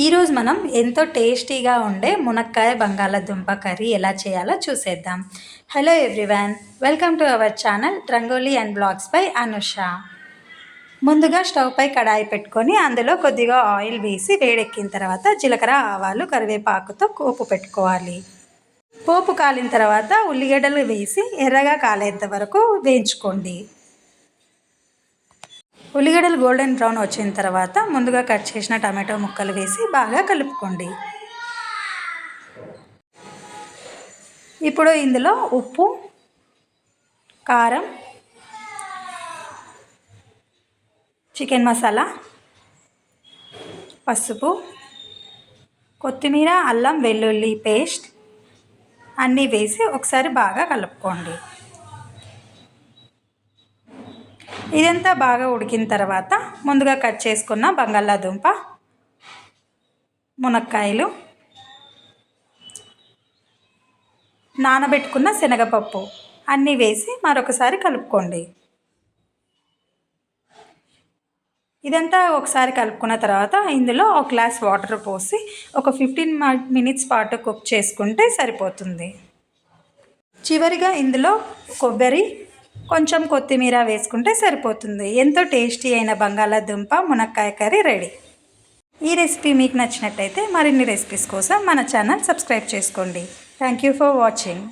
ఈరోజు మనం ఎంతో టేస్టీగా ఉండే మునక్కాయ బంగాళాదుంప కర్రీ ఎలా చేయాలో చూసేద్దాం. Hello everyone welcome to our channel Rangoli and blogs by Anusha ముందుగా స్టవ్ పై కడాయి పెట్టుకొని అందులో కొద్దిగా ఆయిల్ వేసి వేడెక్కిన తర్వాత జీలకర్ర ఆవాలు కరివేపాకుతో కోపు పెట్టుకోవాలి. పోపు కాలిన తర్వాత ఉల్లిగడ్డలు వేసి ఎర్రగా కాలేంత వరకు వేయించుకోండి. ఉల్లిగడ్డలు గోల్డెన్ బ్రౌన్ వచ్చిన తర్వాత ముందుగా కట్ చేసిన టమాటో ముక్కలు వేసి బాగా కలుపుకోండి. ఇప్పుడు ఇందులో ఉప్పు కారం చికెన్ మసాలా పసుపు కొత్తిమీర అల్లం వెల్లుల్లి పేస్ట్ అన్నీ వేసి ఒకసారి బాగా కలుపుకోండి. ఇదంతా బాగా ఉడికిన తర్వాత ముందుగా కట్ చేసుకున్న బంగాళాదుంప మునక్కాయలు నానబెట్టుకున్న శనగపప్పు అన్నీ వేసి మరొకసారి కలుపుకోండి. ఇదంతా ఒకసారి కలుపుకున్న తర్వాత ఇందులో ఒక గ్లాస్ వాటర్ పోసి ఒక ఫిఫ్టీన్ మినిట్స్ పాటు కుక్ చేసుకుంటే సరిపోతుంది. చివరిగా ఇందులో కొబ్బరి కొంచెం కొత్తిమీర వేసుకుంటే సరిపోతుంది. ఎంతో టేస్టీ అయిన బంగాళాదుంప మునక్కాయ కర్రీ రెడీ. ఈ రెసిపీ మీకు నచ్చినట్టయితే మరిన్ని రెసిపీస్ కోసం మన ఛానల్ సబ్స్క్రైబ్ చేసుకోండి. Thank you for watching